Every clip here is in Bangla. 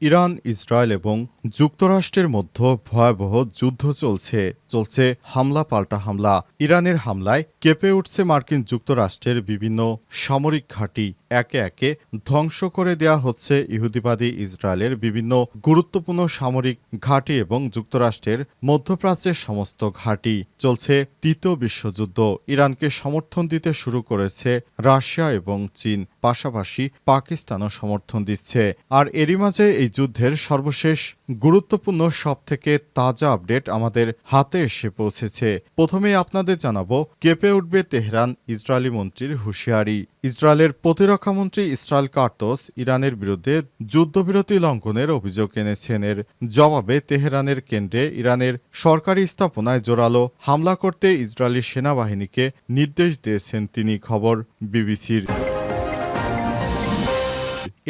ইরান, ইসরায়েল এবং যুক্তরাষ্ট্রের মধ্যে ভয়াবহ যুদ্ধ চলছে। চলছে হামলা পাল্টা হামলা। ইরানের হামলায় কেঁপে উঠছে মার্কিন যুক্তরাষ্ট্রের বিভিন্ন সামরিক ঘাঁটি। একে একে ধ্বংস করে দেয়া হচ্ছে ইহুদিবাদী ইসরায়েলের বিভিন্ন গুরুত্বপূর্ণ সামরিক ঘাঁটি এবং যুক্তরাষ্ট্রের মধ্যপ্রাচ্যের সমস্ত ঘাঁটি। চলছে তৃতীয় বিশ্বযুদ্ধ। ইরানকে সমর্থন দিতে শুরু করেছে রাশিয়া এবং চীন। পাশাপাশি পাকিস্তানও সমর্থন দিচ্ছে। আর এরই মাঝে এই যুদ্ধের সর্বশেষ গুরুত্বপূর্ণ সবথেকে তাজা আপডেট আমাদের হাতে এসে পৌঁছেছে। প্রথমেই আপনাদের জানাব, কেঁপে উঠবে তেহরান ইসরায়েলি মন্ত্রীর হুঁশিয়ারি। ইসরায়েলের প্রতিরক্ষামন্ত্রী ইসরায়েল কার্তোস ইরানের বিরুদ্ধে যুদ্ধবিরতি লঙ্ঘনের অভিযোগ এনেছেন। এর জবাবে তেহরানের কেন্দ্রে ইরানের সরকারি স্থাপনায় জোরালো হামলা করতে ইসরায়েলি সেনাবাহিনীকে নির্দেশ দিয়েছেন তিনি, খবর বিবিসির।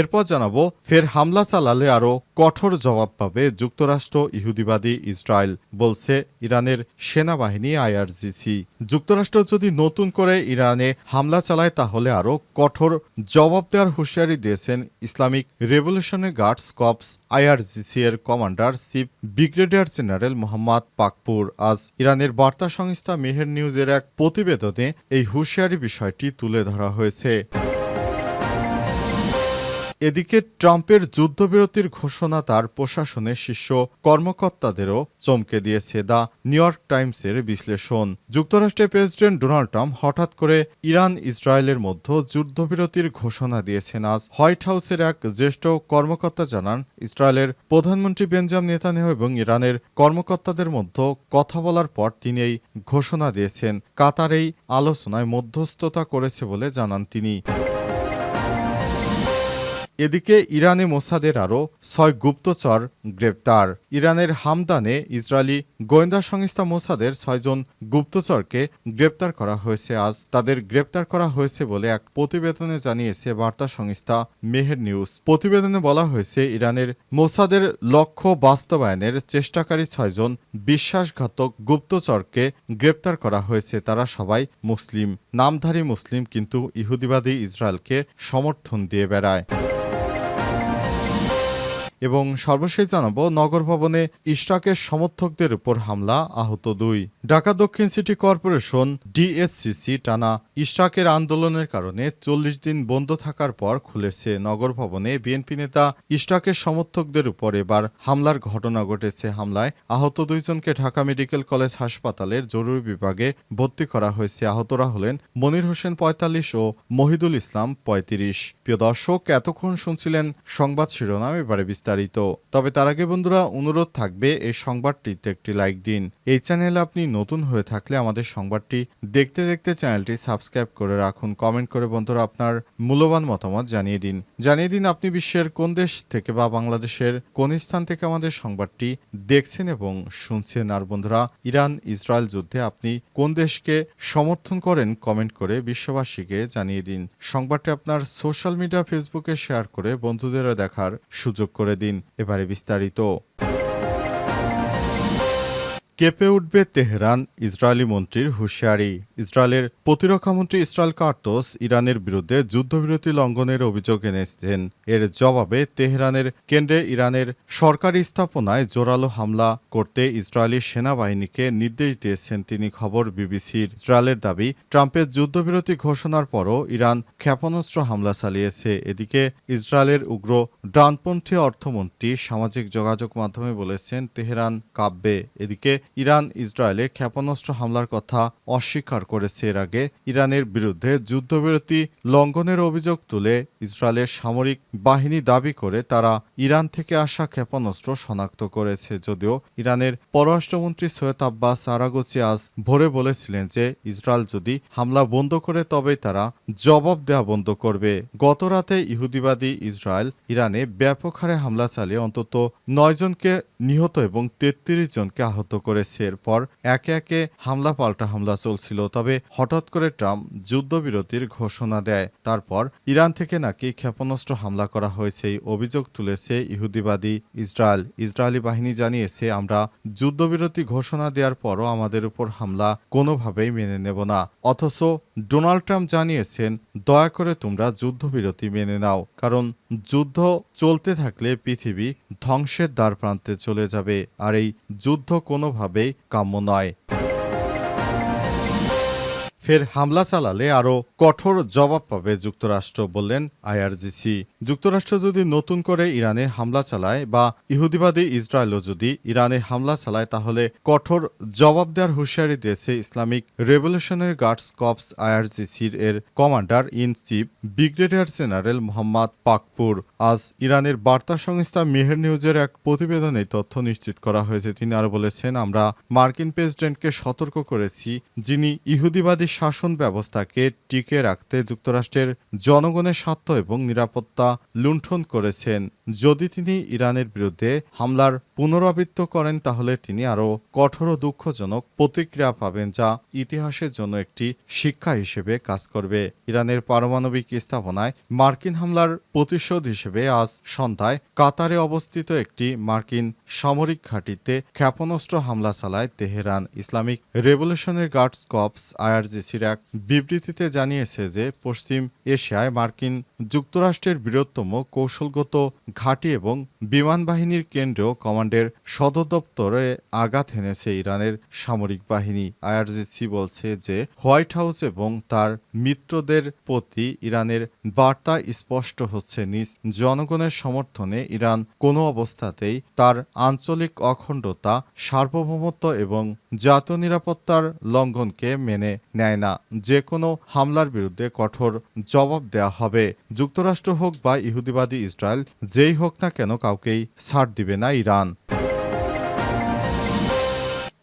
এরপর জানাব, ফের হামলা চালালে আরও কঠোর জবাব পাবে যুক্তরাষ্ট্র, ইহুদিবাদী ইসরায়েল, বলছে ইরানের সেনাবাহিনী আইআরজিসি। যুক্তরাষ্ট্র যদি নতুন করে ইরানে হামলা চালায়, তাহলে আরও কঠোর জবাব দেওয়ার হুঁশিয়ারি দিয়েছেন Islamic Revolutionary Guards Corps IRGC এর commander chief brigadier general Mohammad Pakpour. আজ ইরানের বার্তা সংস্থা মেহের নিউজের এক প্রতিবেদনে এই হুঁশিয়ারি বিষয়টি তুলে ধরা হয়েছে। এদিকে ট্রাম্পের যুদ্ধবিরতির ঘোষণা তার প্রশাসনের শীর্ষ কর্মকর্তাদেরও চমকে দিয়েছে দ্য নিউ ইয়র্ক টাইমসের বিশ্লেষণ। যুক্তরাষ্ট্রের প্রেসিডেন্ট ডোনাল্ড ট্রাম্প হঠাৎ করে ইরান ইসরায়েলের মধ্যে যুদ্ধবিরতির ঘোষণা দিয়েছেন আজ হোয়াইট হাউসের এক জ্যেষ্ঠ কর্মকর্তা জানান, ইসরায়েলের প্রধানমন্ত্রী বেঞ্জাম নেতানিয়াহু এবং ইরানের কর্মকর্তাদের মধ্যে কথা বলার পর তিনি এই ঘোষণা দিয়েছেন। কাতার এই আলোচনায় মধ্যস্থতা করেছে বলে জানান তিনি। এদিকে ইরানে মোসাদের আরও ছয় গুপ্তচর গ্রেপ্তার। ইরানের হামদানে ইসরায়েলি গোয়েন্দা সংস্থা মোসাদের ছয়জন গুপ্তচরকে গ্রেপ্তার করা হয়েছে। আজ তাদের গ্রেপ্তার করা হয়েছে বলে এক প্রতিবেদনে জানিয়েছে বার্তা সংস্থা মেহের নিউজ। প্রতিবেদনে বলা হয়েছে, ইরানের মোসাদের লক্ষ্য বাস্তবায়নের চেষ্টাকারী ছয়জন বিশ্বাসঘাতক গুপ্তচরকে গ্রেপ্তার করা হয়েছে। তারা সবাই মুসলিম, নামধারী মুসলিম, কিন্তু ইহুদিবাদী ইসরায়েলকে সমর্থন দিয়ে বেড়ায়। এবং সর্বশেষ জানাব, নগর ভবনে ইশরাকের সমর্থকদের উপর হামলা, আহত দুই। ঢাকা দক্ষিণ সিটি কর্পোরেশন ডিএসসিসি টানা ইশরাকের আন্দোলনের কারণে চল্লিশ দিন বন্ধ থাকার পর খুলেছে নগর ভবনে বিএনপি নেতা ইশরাকের সমর্থকদের উপর এবার হামলার ঘটনা ঘটেছে হামলায়। আহত দুইজনকে ঢাকা মেডিকেল কলেজ হাসপাতালের জরুরি বিভাগে ভর্তি করা হয়েছে। আহতরা হলেন মনির হোসেন পঁয়তাল্লিশ ও মহিদুল ইসলাম পঁয়ত্রিশ। প্রিয় দর্শক, এতক্ষণ শুনছিলেন সংবাদ শিরোনাম, এবারে বিস্তারিত তবে তার আগে বন্ধুরা, অনুরোধ থাকবে এই সংবাদটিতে একটি লাইক দিন। এই চ্যানেলে আপনি নতুন হয়ে থাকলে আমাদের সংবাদটি দেখতে দেখতে চ্যানেলটি সাবস্ক্রাইব করে রাখুন। কমেন্ট করে বন্ধুরা আপনার মূল্যবান মতামত জানিয়ে দিন। জানিয়ে দিন আপনি বিশ্বের কোন দেশ থেকে বা বাংলাদেশের কোন স্থান থেকে আমাদের সংবাদটি দেখছেন এবং শুনছেন। আর বন্ধুরা, ইরান ইসরায়েল যুদ্ধে আপনি কোন দেশকে সমর্থন করেন কমেন্ট করে বিশ্ববাসীকে জানিয়ে দিন। সংবাদটি আপনার সোশ্যাল মিডিয়া, ফেসবুকে শেয়ার করে বন্ধুদেরও দেখার সুযোগ করে দিন এবারে বিস্তারিত। কেঁপে উঠবে তেহরান ইসরায়েলি মন্ত্রীর হুঁশিয়ারি। ইসরায়েলের প্রতিরক্ষামন্ত্রী ইসরায়েল কার্টোস ইরানের বিরুদ্ধে যুদ্ধবিরতি লঙ্ঘনের অভিযোগ এনেছেন। এর জবাবে তেহরানের কেন্দ্রে ইরানের সরকারি স্থাপনায় জোরালো হামলা করতে ইসরায়েলি সেনাবাহিনীকে নির্দেশ দিয়েছেন তিনি খবর বিবিসির। ইসরায়েলের দাবি, ট্রাম্পের যুদ্ধবিরতি ঘোষণার পরও ইরান ক্ষেপণাস্ত্র হামলা চালিয়েছে। এদিকে ইসরায়েলের উগ্র ডানপন্থী অর্থমন্ত্রী সামাজিক যোগাযোগ মাধ্যমে বলেছেন, তেহরান কাব্যে এদিকে ইরান ইসরায়েলে ক্ষেপণাস্ত্র হামলার কথা অস্বীকার করেছে এর আগে। ইরানের বিরুদ্ধে যুদ্ধবিরতি লঙ্ঘনের অভিযোগ তুলে ইসরায়েলের সামরিক বাহিনী দাবি করে তারা ইরান থেকে আসা ক্ষেপণাস্ত্র শনাক্ত করেছে। যদিও ইরানের পররাষ্ট্রমন্ত্রী সৈয়দ আব্বাস আরাগোচি আজ ভোরে বলেছিলেন যে, ইসরায়েল যদি হামলা বন্ধ করে তবেই তারা জবাব দেওয়া বন্ধ করবে। গত রাতে ইহুদিবাদী ইসরায়েল ইরানে ব্যাপক হারে হামলা চালিয়ে অন্তত নয় জনকে নিহত এবং তেত্রিশ জনকে আহত করে করেছে। এরপর একে একে হামলা পাল্টা হামলা চলছিল, তবে হঠাৎ করে ট্রাম্প যুদ্ধবিরতির ঘোষণা দেয়। তারপর ইরান থেকে নাকি ক্ষেপণাস্ত্র হামলা করা হয়েছে, এই অভিযোগ তুলেছে ইহুদিবাদী ইসরায়েল। ইসরায়েলি বাহিনী জানিয়েছে, আমরা যুদ্ধবিরতি ঘোষণা দেওয়ার পরও আমাদের উপর হামলা কোনোভাবেই মেনে নেব না। অথচ ডোনাল্ড ট্রাম্প জানিয়েছেন, দয়া করে তোমরা যুদ্ধবিরতি মেনে নাও, কারণ যুদ্ধ চলতে থাকলে পৃথিবী ধ্বংসের দ্বার প্রান্তে চলে যাবে, আর এই যুদ্ধ কোনোভাবেই কাম্য নয়। ফের হামলা চালালে আরও কঠোর জবাব পাবে যুক্তরাষ্ট্র বললেন আইআরজিসি। যুক্তরাষ্ট্র যদি নতুন করে ইরানে হামলা চালায় বা ইহুদিবাদী ইসরায়েলও যদি ইরানে হামলা চালায়, তাহলে কঠোর জবাব দেওয়ার হুঁশিয়ারি দিয়েছে ইসলামিক রেভলিউশনারি গার্ডস কপস আইআরজিসির এর commander in chief brigadier general Mohammad Pakpour. আজ ইরানের বার্তা সংস্থা মেহের নিউজের এক প্রতিবেদনে তথ্য নিশ্চিত করা হয়েছে। তিনি আরও বলেছেন, আমরা মার্কিন প্রেসিডেন্টকে সতর্ক করেছি যিনি ইহুদিবাদী শাসন ব্যবস্থাকে টিকে রাখতে যুক্তরাষ্ট্রের জনগণের স্বার্থ এবং নিরাপত্তা লুণ্ঠন করেছেন। যদি তিনি ইরানের বিরুদ্ধে হামলার পুনরাবৃত্ত করেন, তাহলে তিনি আরও কঠোর ও দুঃখজনক প্রতিক্রিয়া পাবেন, যা ইতিহাসের জন্য একটি শিক্ষা হিসেবে কাজ করবে। ইরানের পারমাণবিক স্থাপনায় মার্কিন হামলার প্রতিশোধ হিসেবে আজ সন্ধ্যায় কাতারে অবস্থিত একটি মার্কিন সামরিক ঘাঁটিতে ক্ষেপণাস্ত্র হামলা চালায় Tehran. Islamic Revolutionary Guards Corps আইআরজিসির এক বিবৃতিতে জানিয়েছে যে পশ্চিম এশিয়ায় মার্কিন যুক্তরাষ্ট্রের বৃহত্তম কৌশলগত ঘাঁটি এবং বিমান বাহিনীর কমান্ডের সদর দপ্তরে আঘাত হেনেছে ইরানের সামরিক বাহিনী। আইআরজিসি বলছে যে হোয়াইট হাউস এবং তার মিত্রদের প্রতি ইরানের বার্তা স্পষ্ট হচ্ছে। নিজ জনগণের সমর্থনে ইরান কোনো অবস্থাতেই তার আঞ্চলিক অখণ্ডতা, সার্বভৌমত্ব এবং জাতীয় নিরাপত্তার লঙ্ঘনকে মেনে নেয় না। যে কোনো হামলার বিরুদ্ধে কঠোর জবাব দেয়া হবে। যুক্তরাষ্ট্র হোক বা ইহুদিবাদী ইসরায়েল, যেই হোক না কেন কাউকেই ছাড় দিবে না ইরান।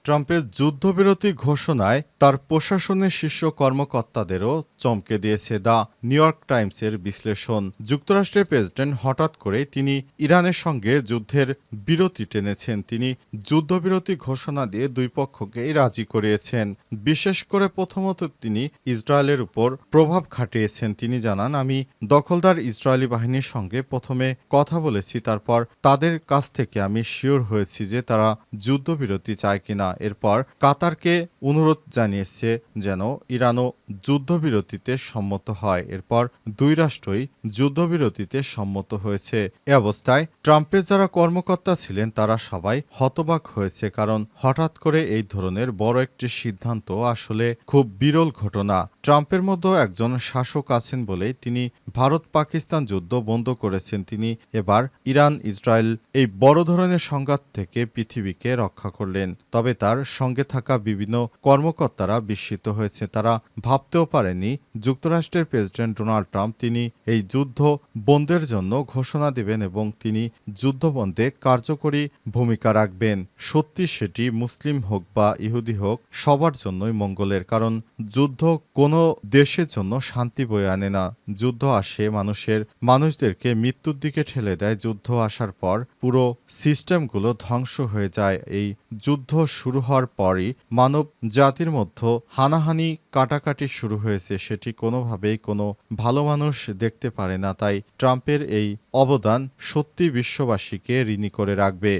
ট্রাম্পের যুদ্ধবিরতি ঘোষণায় তার প্রশাসনের শীর্ষ কর্মকর্তাদেরও চমকে দিয়েছে দ্য নিউ ইয়র্ক টাইমসের বিশ্লেষণ। যুক্তরাষ্ট্রের প্রেসিডেন্ট হঠাৎ করে তিনি ইরানের সঙ্গে যুদ্ধের বিরতি টেনেছেন। তিনি যুদ্ধবিরতি ঘোষণা দিয়ে দুই পক্ষকেই রাজি করিয়েছেন। বিশেষ করে প্রথমত তিনি ইসরায়েলের উপর প্রভাব খাটিয়েছেন। তিনি জানান, আমি দখলদার ইসরায়েলি বাহিনীর সঙ্গে প্রথমে কথা বলেছি, তারপর তাদের কাছ থেকে আমি শিওর হয়েছি যে তারা যুদ্ধবিরতি চায় কিনা। এরপর কাতারকে অনুরোধ জানিয়েছে যেন ইরানও যুদ্ধবিরতিতে সম্মত হয়। এরপর দুই রাষ্ট্রই যুদ্ধবিরতিতে সম্মত হয়েছে। এ অবস্থায় ট্রাম্পের যারা কর্মকর্তা ছিলেন, তারা সবাই হতবাক হয়েছে কারণ হঠাৎ করে এই ধরনের বড় একটি সিদ্ধান্ত আসলে খুব বিরল ঘটনা। ট্রাম্পের মতো একজন শাসক আছেন বলেই তিনি ভারত পাকিস্তান যুদ্ধ বন্ধ করেছেন। তিনি এবার ইরান ইসরায়েল এই বড় ধরনের সংঘাত থেকে পৃথিবীকে রক্ষা করলেন। তবে তার সঙ্গে থাকা বিভিন্ন কর্মকর্তারা বিস্মিত হয়েছে। তারা ভাবতেও পারেনি যুক্তরাষ্ট্রের প্রেসিডেন্ট ডোনাল্ড ট্রাম্প তিনি এই যুদ্ধ বন্ধের জন্য ঘোষণা দেবেন এবং তিনি যুদ্ধবন্ধে কার্যকরী ভূমিকা রাখবেন। সত্যি সেটি মুসলিম হোক বা ইহুদি হোক, সবার জন্যই মঙ্গলের, কারণ যুদ্ধ কোনো দেশের জন্য শান্তি বয়ে আনে না। যুদ্ধ আসে মানুষের, মানুষদেরকে মৃত্যুর দিকে ঠেলে দেয়। যুদ্ধ আসার পর পুরো সিস্টেমগুলো ধ্বংস হয়ে যায়। এই যুদ্ধ শুরু হওয়ার পরই মানব জাতির মধ্যে হানাহানি, কাটাকাটি শুরু হয়েছে। সেটি কোনোভাবেই কোনো ভালো মানুষ দেখতে পারে না। তাই ট্রাম্পের এই অবদান সত্যি বিশ্ববাসীকে ঋণী করে রাখবে।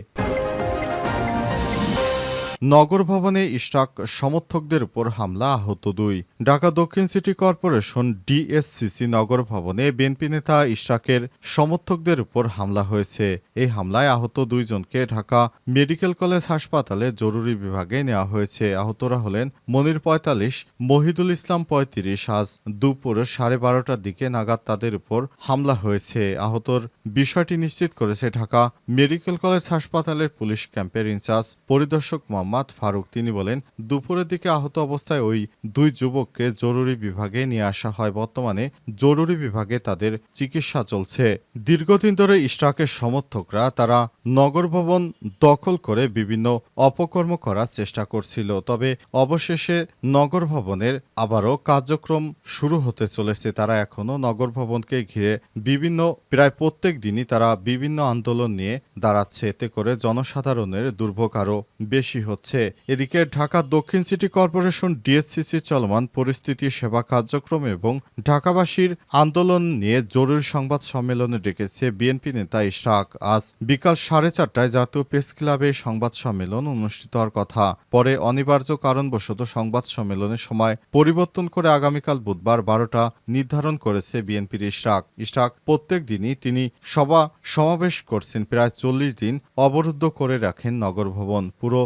নগর ভবনে ইশরাক সমর্থকদের উপর হামলা, আহত দুই। ঢাকা দক্ষিণ সিটি কর্পোরেশন ডিএসসিসি নগর ভবনে বিএনপি নেতা ইশরাকের সমর্থকদের উপর হামলা হয়েছে। এই হামলায় আহত দুইজনকে ঢাকা মেডিকেল কলেজ হাসপাতালে জরুরি বিভাগে নেওয়া হয়েছে। আহতরা হলেন মনির পঁয়তাল্লিশ, মহিদুল ইসলাম পঁয়ত্রিশ। আজ দুপুর সাড়ে বারোটার দিকে নাগাদ তাদের উপর হামলা হয়েছে। আহতর বিষয়টি নিশ্চিত করেছে ঢাকা মেডিকেল কলেজ হাসপাতালের পুলিশ ক্যাম্পের ইনচার্জ পরিদর্শক মোহাম্মদ ফারুক। তিনি বলেন, দুপুরের দিকে আহত অবস্থায় ওই দুই যুবককে জরুরি বিভাগে নিয়ে আসা হয়। বর্তমানে জরুরি বিভাগে তাদের চিকিৎসা চলছে। দীর্ঘদিন ধরে ইশরাকের সমর্থকরা তারা নগর ভবন দখল করে বিভিন্ন অপকর্ম করার চেষ্টা করছিল। তবে অবশেষে নগর ভবনের আবারও কার্যক্রম শুরু হতে চলেছে। তারা এখনও নগর ভবনকে ঘিরে বিভিন্ন, প্রায় প্রত্যেক দিনই তারা বিভিন্ন আন্দোলন নিয়ে দাঁড়াচ্ছে। এতে করে জনসাধারণের দুর্ভোগ আরও বেশি হচ্ছে। হচ্ছে। এদিকে ঢাকা দক্ষিণ সিটি কর্পোরেশন ডিএসসিসি চলমান পরিস্থিতি সেবা কার্যক্রম এবং ঢাকাবাসীর আন্দোলন নিয়ে জরুরি সংবাদ সম্মেলনে ডেকেছে বিএনপি নেতা ইশরাক। আজ বিকাল সাড়ে চারটায় জাতীয় প্রেস ক্লাবে সংবাদ সম্মেলন অনুষ্ঠিত হওয়ার কথা। পরে অনিবার্য কারণবশত সংবাদ সম্মেলনের সময় পরিবর্তন করে আগামীকাল বুধবার বারোটা নির্ধারণ করেছে বিএনপির ইশরাক। ইশরাক প্রত্যেক দিনই তিনি সভা সমাবেশ করছেন। প্রায় চল্লিশ দিন অবরুদ্ধ করে রাখেন নগর ভবন। পুরো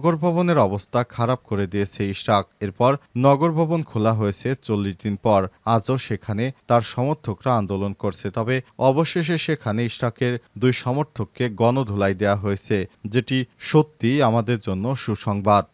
নগর ভবনের অবস্থা খারাপ করে দিয়েছে ইশরাক এরপর নগর ভবন খোলা হয়েছে চল্লিশ দিন পর। আজও সেখানে তার সমর্থকরা আন্দোলন করছে। তবে অবশেষে সেখানে ইশরাকের দুই সমর্থককে গণধুলাই দেওয়া হয়েছে, যেটি সত্যি আমাদের জন্য সুসংবাদ।